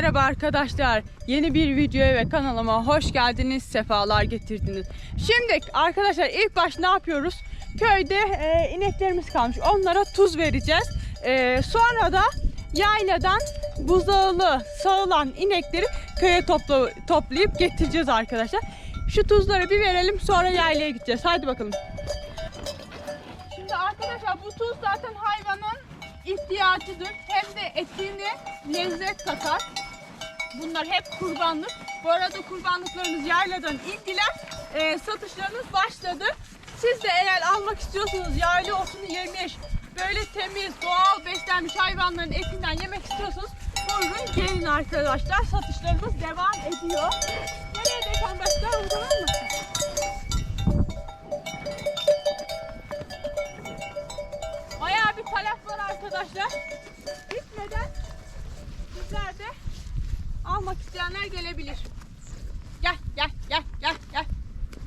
merhaba arkadaşlar. Yeni bir videoya ve kanalıma hoş geldiniz, sefalar getirdiniz. Şimdi arkadaşlar ilk baş ne yapıyoruz? Köyde e, ineklerimiz kalmış. Onlara tuz vereceğiz. E, sonra da yayladan buzağılı sağılan inekleri köye topla, toplayıp getireceğiz arkadaşlar. Şu tuzları bir verelim sonra yaylaya gideceğiz. Hadi bakalım. Şimdi arkadaşlar bu tuz zaten hayvanın ihtiyacıdır. Hem de etini lezzet katar. Bunlar hep kurbanlık. Bu arada kurbanlıklarınız yayladan indiler. Ee, satışlarınız başladı. Siz de eğer almak istiyorsanız yayla otunu yemiş, böyle temiz, doğal beslenmiş hayvanların etinden yemek istiyorsanız buyurun gelin arkadaşlar. Satışlarımız devam ediyor. Nereye başka? O zaman mı? Bayağı bir talep var arkadaşlar. Bitmeden sizler de almak isteyenler gelebilir. Gel gel gel gel gel.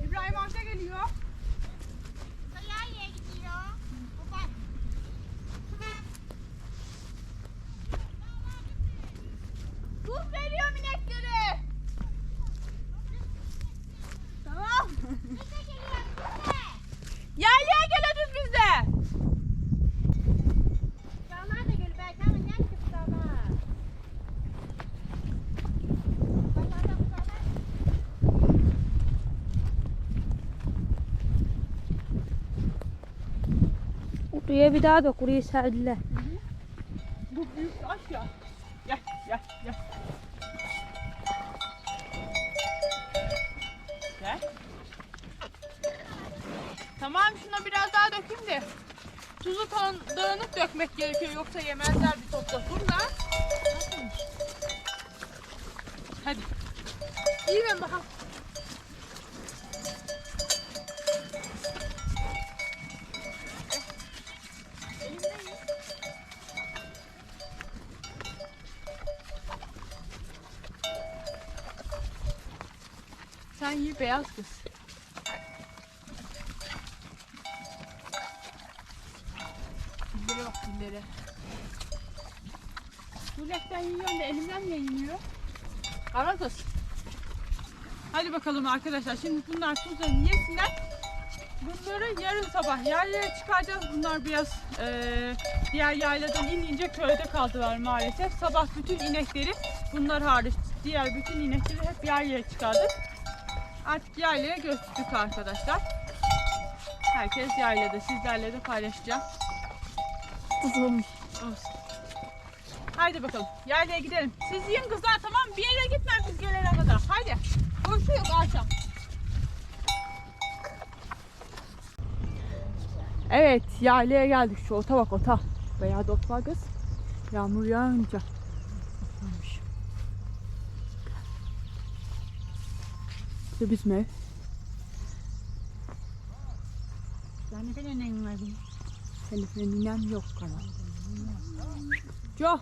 İbrahim amca geliyor. Nereye gidiyor? Baba. Tuz veriyorum ineklere. Tamam. Bize geliyor bize. Yaylaya geliyoruz biz de. Çalmaya da gül belki ama ne çıktı ama. Vallahi da bu kadar. Kuruya bir daha da kuruyu serdiler. Bu büyük taş ya. Gel gel gel. Tamam şuna biraz daha dökeyim de. Tuzu tan- dağınık dökmek gerekiyor yoksa yemezler bir topla. Dur lan. Hadi. İyi mi bakalım. Ye beyaz kız. Dillere bak dillere. Kulaktan yiyorsun da elimden niye yemiyor? Kara kız. Hadi bakalım arkadaşlar. Şimdi bunlar tuzlarını yesinler. Bunları yarın sabah yaylaya çıkaracağız. Bunlar biraz eee, diğer yayladan inince köyde kaldılar maalesef. Sabah bütün inekleri bunlar hariç diğer bütün inekleri hep yaylaya çıkardık. Artık yaylaya götürdük arkadaşlar. Herkes yaylada. Sizlerle de paylaşacağım. Uzunmuş. Olsun. Haydi bakalım. Yaylaya gidelim. Siz yiyin kızlar tamam mı? Bir yere gitmem biz gelene kadar. Haydi. Boşu yok akşam. Evet yaylaya geldik. Şu ota bak ota. Bayağı da ot var kız. Yağmur yağınca. Otlanmış. Ev. Ben ne kadar neyim var benim? Elif'le ninem yok ama. Jo.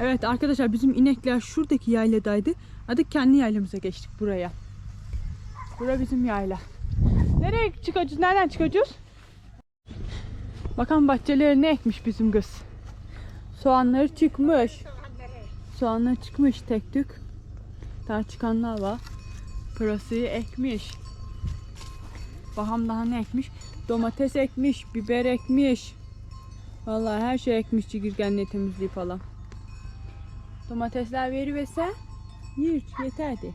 Evet arkadaşlar bizim inekler şuradaki yayladaydı. Hadi kendi yaylamıza geçtik buraya. Bura bizim yayla. Nereye çıkacağız? Nereden çıkacağız? Bakalım bahçeleri ne ekmiş bizim kız. Soğanları çıkmış. Soğanları çıkmış tek tük. Daha çıkanlar var. Pırasayı ekmiş. Baham daha ne ekmiş? Domates ekmiş, biber ekmiş. Vallahi her şey ekmiş çigirgenle temizliği falan. Domatesler veriverse yer yeterdi.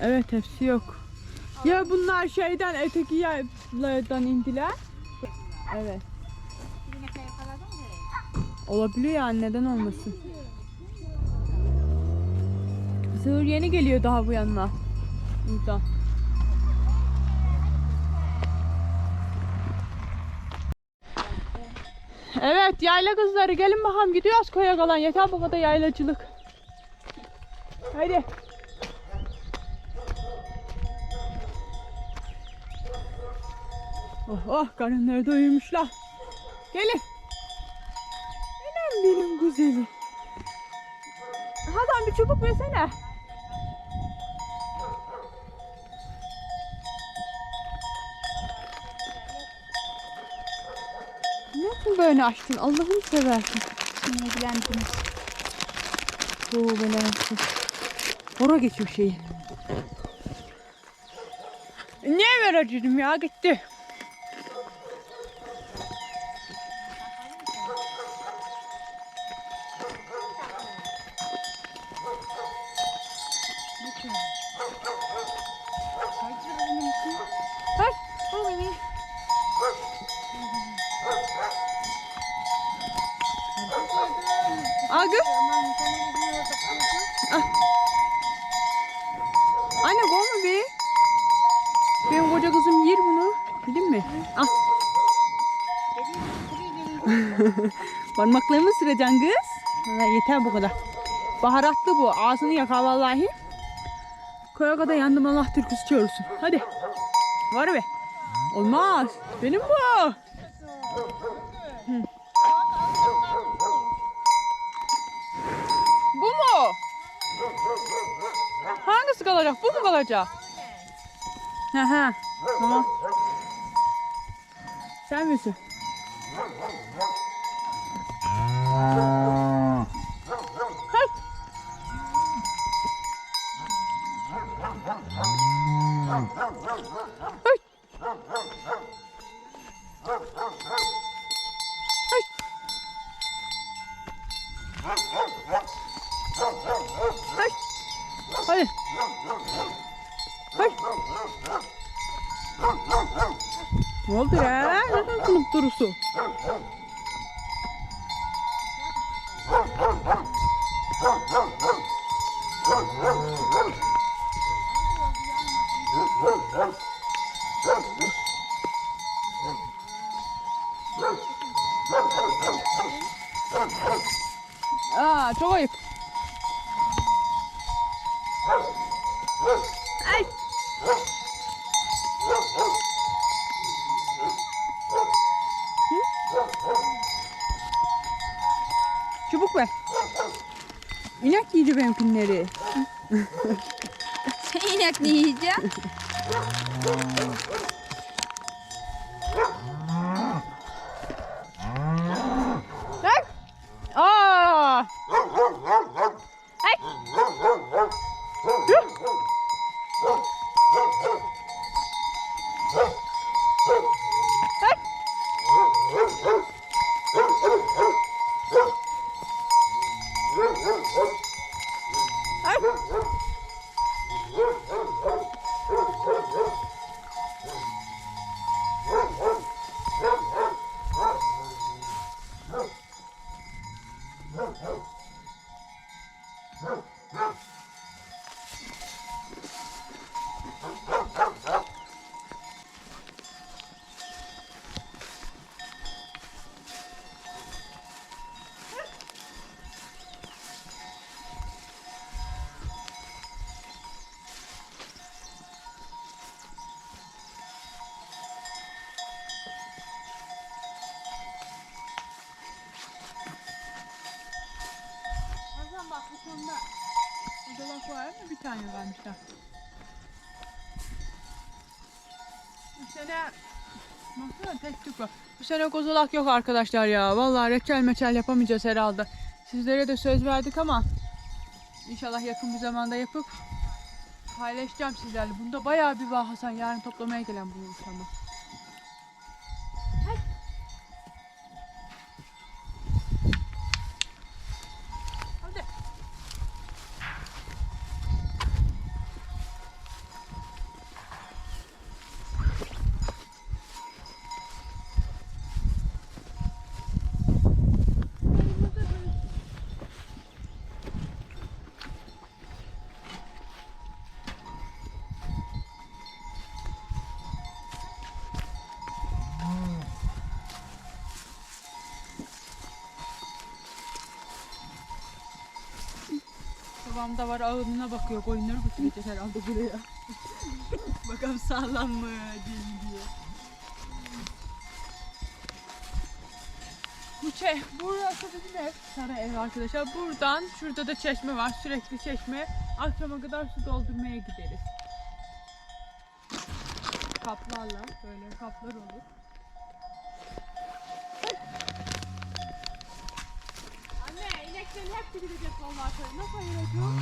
Evet hepsi yok. Ya bunlar şeyden öteki yerlerden indiler. Evet. Olabiliyor yani neden olmasın. Sığır yeni geliyor daha bu yanına. Buradan. Evet yayla kızları gelin bakalım gidiyoruz köye kalan yeter bu kadar yaylacılık. Haydi. Oh oh karınları doyurmuşlar. Gelin benim güzeli. Hasan bir çubuk versene. Ne böyle açtın? Allah'ını seversin. Şimdi ilgilendiniz. Oo belası. Ora geçiyor şeyi. Ne ver acıdım ya gitti. Hay, o beni. Gör. Anne kovma be. Benim koca kızım yer bunu. Bildin mi? Al. Parmaklarımı süreceksin kız. Yeter bu kadar. Baharatlı bu. Ağzını yakar vallahi. Koya kadar yandım Allah türküsü çağırırsın. Hadi. Var be. Olmaz. Benim bu. Bu mu? Hangisi kalacak? Bu mu kalacak? Hı. Tamam. Sen misin? Oldu ya? Neden durusu? Oh. Come, come, come. Sene. Bu sene kozalak yok arkadaşlar ya. Vallahi reçel meçel yapamayacağız herhalde. Sizlere de söz verdik ama inşallah yakın bir zamanda yapıp paylaşacağım sizlerle. Bunda bayağı bir var. Yarın toplamaya gelen bulmuş ama. Babam var ağınına bakıyor. Koyunları götürecek herhalde buraya. Bakalım sağlam mı değil diye. Bu çe burası bizim ev. Saray ev arkadaşlar. Buradan şurada da çeşme var. Sürekli çeşme. Akşama kadar su doldurmaya gideriz. Kaplarla böyle kaplar olur. İneklerin hepsi gidecek vallahi köye. Nasıl ayıracağım?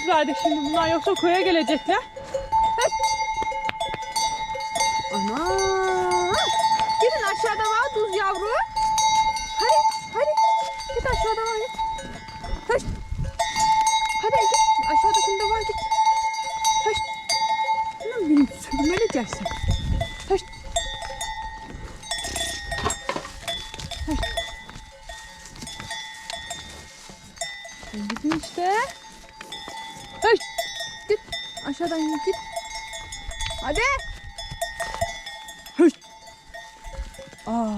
Tuz verdik şimdi. Bunlar yoksa köye gelecekler. Hadi. Ana. Gidin aşağıda var tuz yavru. Hadi hadi. Git aşağıda var git. Hadi. Hadi git. Aşağıdakinde var git. Hadi. Anam benim sürmeleceksin. Hadi. Sen Gidin işte. Aşağıdan git. Hadi. Hıç. Aa.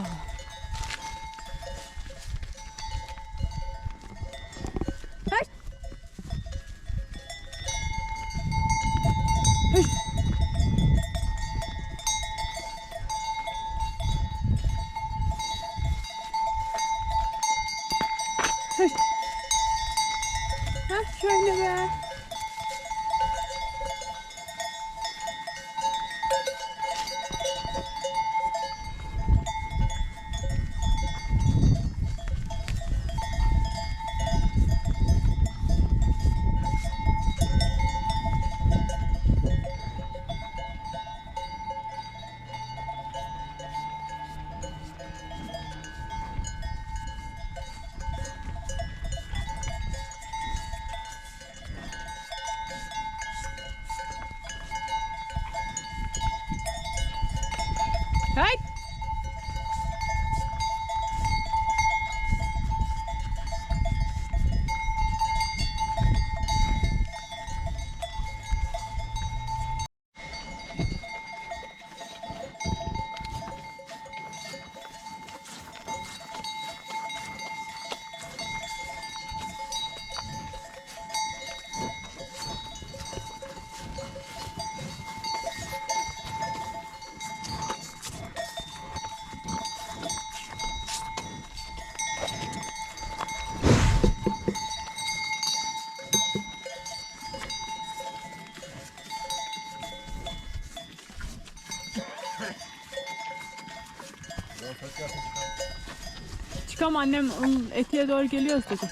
Çıkam annem onun etiye doğru geliyoruz dedi.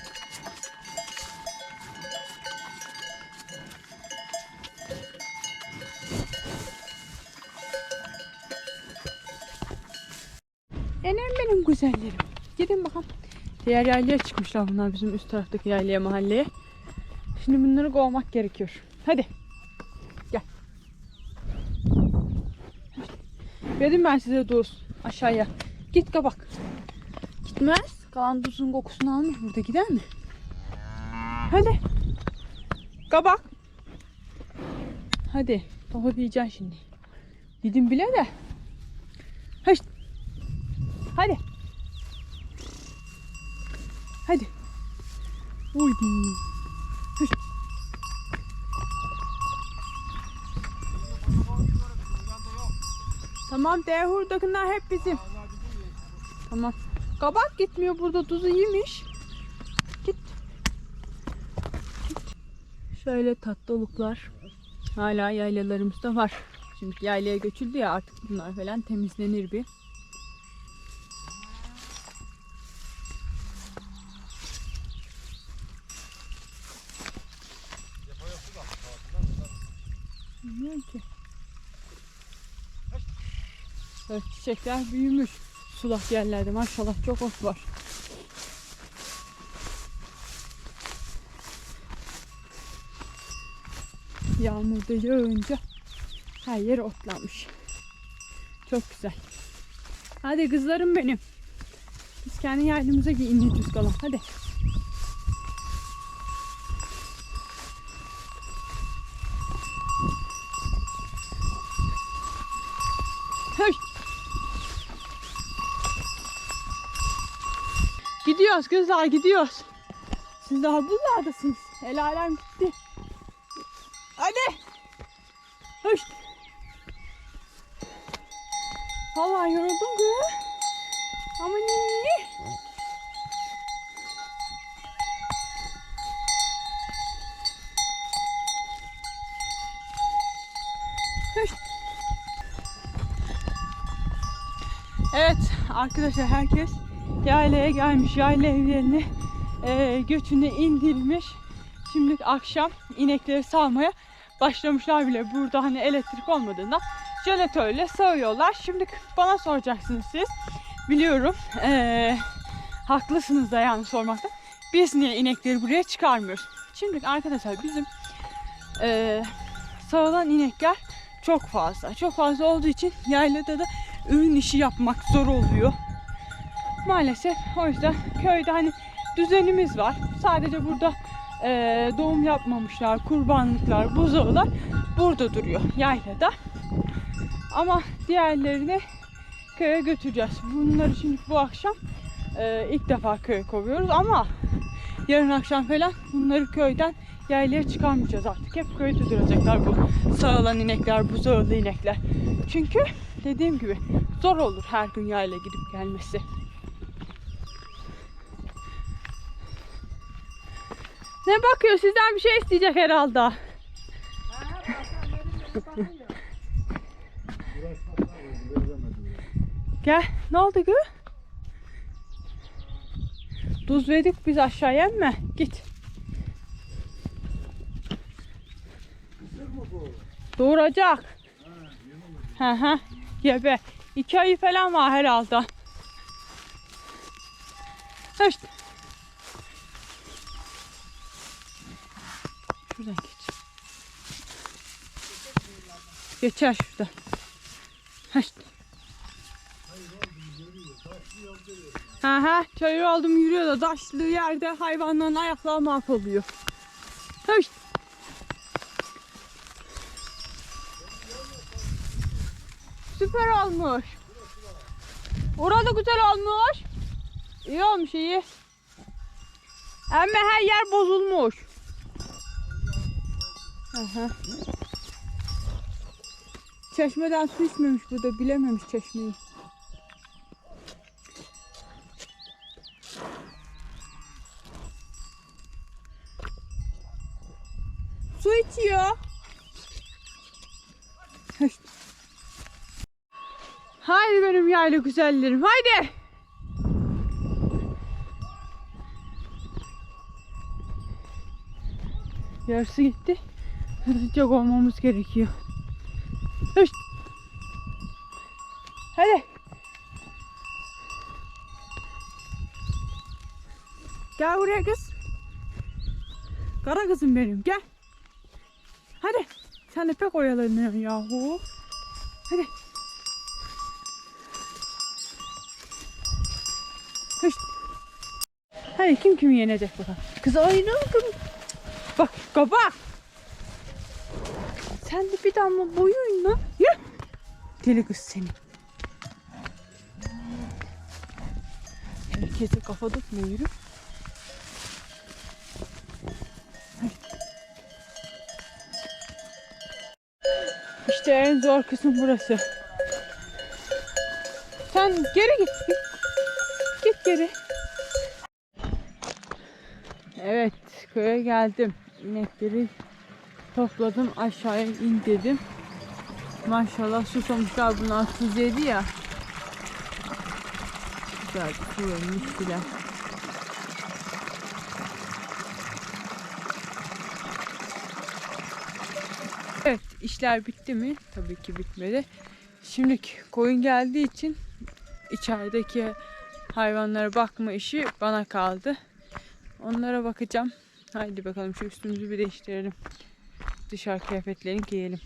Enem benim güzellerim. Gidin bakalım. Diğer yaylaya çıkmışlar bunlar bizim üst taraftaki yaylaya mahalleye. Şimdi bunları kovmak gerekiyor. Hadi. Gel. Verdim ben size tuz aşağıya. Git kabak gitmez. Kalanduzun kokusunu almış burada gider mi? Hadi. Kabak. Hadi. Baba diyeceksin şimdi. Dedim bile de. Hışt. Hadi. Hadi. Uydu. Hışt. Tamam, Dehur'dakiler hep bizim. Tamam. Kabak gitmiyor burada tuzu yemiş. Git. Git. Şöyle tatlılıklar hala yaylalarımızda var. Şimdi yaylaya göçüldü ya artık bunlar falan temizlenir bir. Bilmiyorum ki. Evet, çiçekler büyümüş. Sulak yerlerde maşallah çok ot var. Yağmur da yağınca her yer otlanmış. Çok güzel. Hadi kızlarım benim. Biz kendi yardımımıza ineceğiz kalan. Hadi. Gidiyoruz kızlar gidiyoruz. Siz daha buralardasınız. El alem gitti. Hadi. Hoş. Vallahi yoruldum kız. Ama ne? Evet arkadaşlar herkes yaylaya gelmiş. Yayla evlerini eee göçünü indirmiş. Şimdi akşam inekleri sağmaya başlamışlar bile. Burada hani elektrik olmadığından jeneratörle sağıyorlar. Şimdi bana soracaksınız siz. Biliyorum eee, haklısınız da yani sormakta. Biz niye inekleri buraya çıkarmıyoruz? Şimdi arkadaşlar bizim eee sağılan inekler çok fazla. Çok fazla olduğu için yaylada da ürün işi yapmak zor oluyor. Maalesef o yüzden köyde hani düzenimiz var. Sadece burada eee, doğum yapmamışlar, kurbanlıklar, buzağılar burada duruyor yaylada. Ama diğerlerini köye götüreceğiz. Bunları şimdi bu akşam eee, ilk defa köye kovuyoruz ama yarın akşam falan bunları köyden yaylaya çıkarmayacağız artık. Hep köyde duracaklar bu sağılan inekler, buzağılı inekler. Çünkü dediğim gibi zor olur her gün yayla gidip gelmesi. Ne bakıyor? Sizden bir şey isteyecek herhalde. Gel. Ne oldu gı? Tuz verdik biz aşağıya mı? Git. Doğuracak. Hı hı. Gebe. İki ayı falan var herhalde. İşte. Şuradan geç. Geçer şuradan. Ha işte. Ha ha, çayır aldım yürüyor da taşlı yerde hayvanların ayakları mahvoluyor. İşte. Süper olmuş. Orada güzel olmuş. İyi olmuş iyi. Ama her yer bozulmuş. Aha. Çeşmeden su içmemiş burada bilememiş çeşmeyi. Su içiyor. Haydi benim yayla güzellerim haydi. Yarısı gitti. Hızlıca olmamız gerekiyor. Hış. Hadi. Gel buraya kız. Kara kızım benim gel. Hadi. Sen de pek oyalanıyorsun yahu. Hadi. Hış. Hadi kim kimi yenecek bakalım. Kız oynadım. Bak kabak. Sen de bir damla boyun lan. Yürü. Deli kız seni. Herkese kafa tutma yürü. İşte en zor kısım burası. Sen geri git. Git, git geri. Evet köye geldim. İnekleri topladım aşağıya in dedim. Maşallah susamışlar bunlar tuz yedi ya. Güzel su vermiş bile. Evet işler bitti mi? Tabii ki bitmedi. Şimdi koyun geldiği için içerideki hayvanlara bakma işi bana kaldı. Onlara bakacağım. Haydi bakalım şu üstümüzü bir değiştirelim. Dışarı kıyafetlerini giyelim.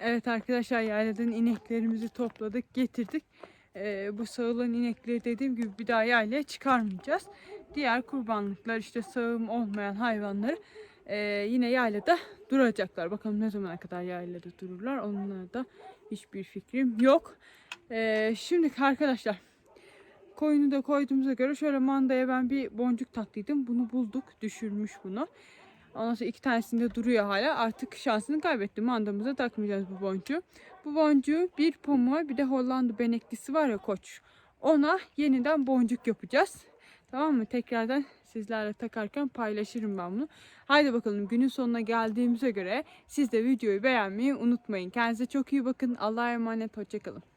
Evet arkadaşlar yayladan ineklerimizi topladık, getirdik. Ee, bu sağılan inekleri dediğim gibi bir daha yaylaya çıkarmayacağız. Diğer kurbanlıklar işte sağım olmayan hayvanları ee, yine yaylada duracaklar. Bakalım ne zamana kadar yaylada dururlar. Onlara da hiçbir fikrim yok. Ee, şimdi arkadaşlar koyunu da koyduğumuza göre şöyle mandaya ben bir boncuk taktıydım. Bunu bulduk. Düşürmüş bunu. Ondan sonra iki tanesinde duruyor hala. Artık şansını kaybetti. Mandamıza takmayacağız bu boncuğu. Bu boncuğu bir pamuğa bir de Hollanda beneklisi var ya koç. Ona yeniden boncuk yapacağız. Tamam mı? Tekrardan sizlerle takarken paylaşırım ben bunu. Haydi bakalım günün sonuna geldiğimize göre siz de videoyu beğenmeyi unutmayın. Kendinize çok iyi bakın. Allah'a emanet. Hoşçakalın.